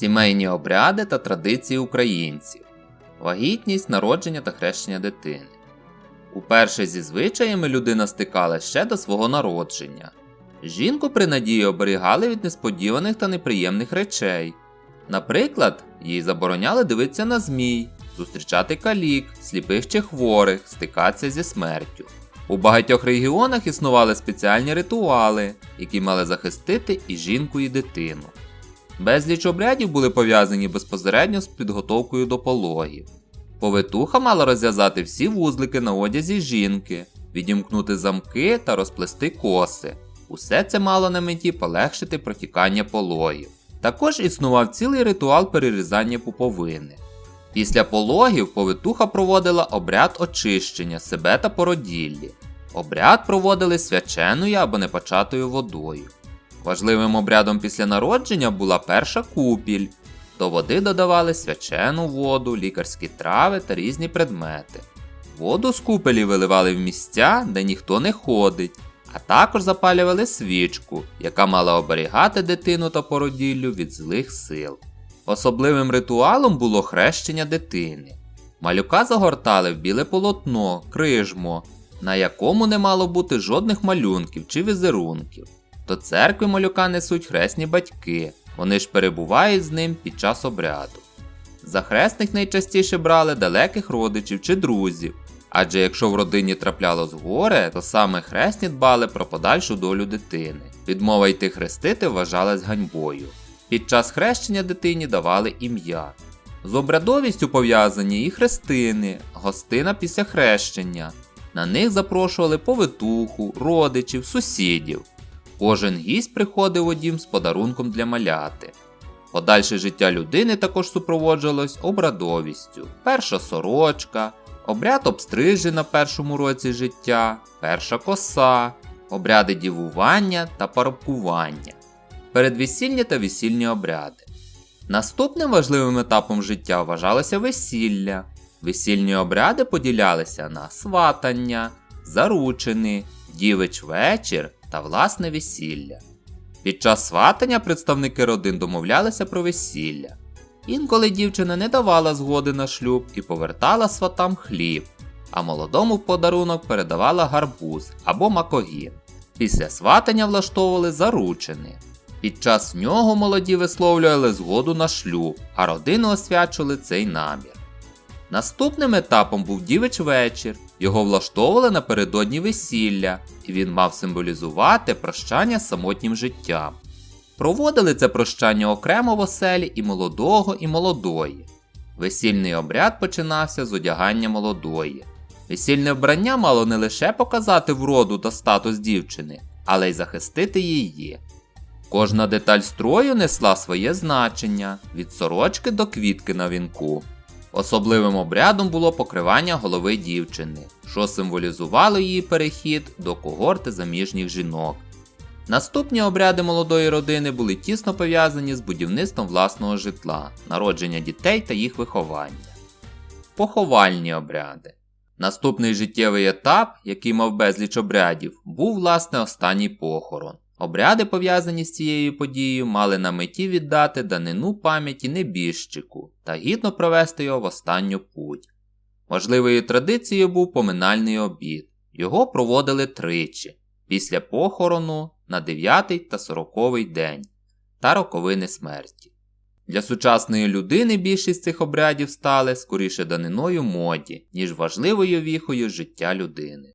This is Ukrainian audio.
Сімейні обряди та традиції українців, вагітність, народження та хрещення дитини. Уперше зі звичаями людина стикалась ще до свого народження. Жінку при надії оберігали від несподіваних та неприємних речей. Наприклад, їй забороняли дивитися на змій, зустрічати калік, сліпих чи хворих, стикатися зі смертю. У багатьох регіонах існували спеціальні ритуали, які мали захистити і жінку, і дитину. Безліч обрядів були пов'язані безпосередньо з підготовкою до пологів. Повитуха мала розв'язати всі вузлики на одязі жінки, відімкнути замки та розплести коси. Усе це мало на меті полегшити протікання пологів. Також існував цілий ритуал перерізання пуповини. Після пологів повитуха проводила обряд очищення себе та породіллі. Обряд проводили свяченою або непочатою водою. Важливим обрядом після народження була перша купіль. До води додавали свячену воду, лікарські трави та різні предмети. Воду з купелі виливали в місця, де ніхто не ходить, а також запалювали свічку, яка мала оберігати дитину та породіллю від злих сил. Особливим ритуалом було хрещення дитини. Малюка загортали в біле полотно, крижмо, на якому не мало бути жодних малюнків чи візерунків. До церкви малюка несуть хресні батьки, вони ж перебувають з ним під час обряду. За хресних найчастіше брали далеких родичів чи друзів, адже якщо в родині траплялось горе, то саме хресні дбали про подальшу долю дитини. Відмова йти хрестити вважалась ганьбою. Під час хрещення дитині давали ім'я. З обрядовістю пов'язані і хрестини, гостина після хрещення. На них запрошували повитуху, родичів, сусідів. Кожен гість приходив у дім з подарунком для маляти. Подальше життя людини також супроводжувалось обрадовістю. Перша сорочка, обряд обстрижі на першому році життя, перша коса, обряди дівування та парубкування, передвесільні та весільні обряди. Наступним важливим етапом життя вважалося весілля. Весільні обряди поділялися на сватання, заручини, дівич вечір та власне весілля. Під час сватання представники родин домовлялися про весілля. Інколи дівчина не давала згоди на шлюб і повертала сватам хліб, а молодому в подарунок передавала гарбуз або макогін. Після сватання влаштовували заручини. Під час нього молоді висловлювали згоду на шлюб, а родини освячували цей намір. Наступним етапом був дівич вечір. Його влаштовували напередодні весілля, і він мав символізувати прощання з самотнім життям. Проводили це прощання окремо в оселі і молодого, і молодої. Весільний обряд починався з одягання молодої. Весільне вбрання мало не лише показати вроду та статус дівчини, але й захистити її. Кожна деталь строю несла своє значення від сорочки до квітки на вінку. Особливим обрядом було покривання голови дівчини, що символізувало її перехід до когорти заміжніх жінок. Наступні обряди молодої родини були тісно пов'язані з будівництвом власного житла, народження дітей та їх виховання. Поховальні обряди. Наступний життєвий етап, який мав безліч обрядів, був власне останній похорон. Обряди, пов'язані з цією подією, мали на меті віддати данину пам'яті небіжчику та гідно провести його в останню путь. Важливою традицією був поминальний обід. Його проводили тричі після похорону на 9 та 40 день та роковини смерті. Для сучасної людини більшість цих обрядів стали скоріше даниною моді, ніж важливою віхою життя людини.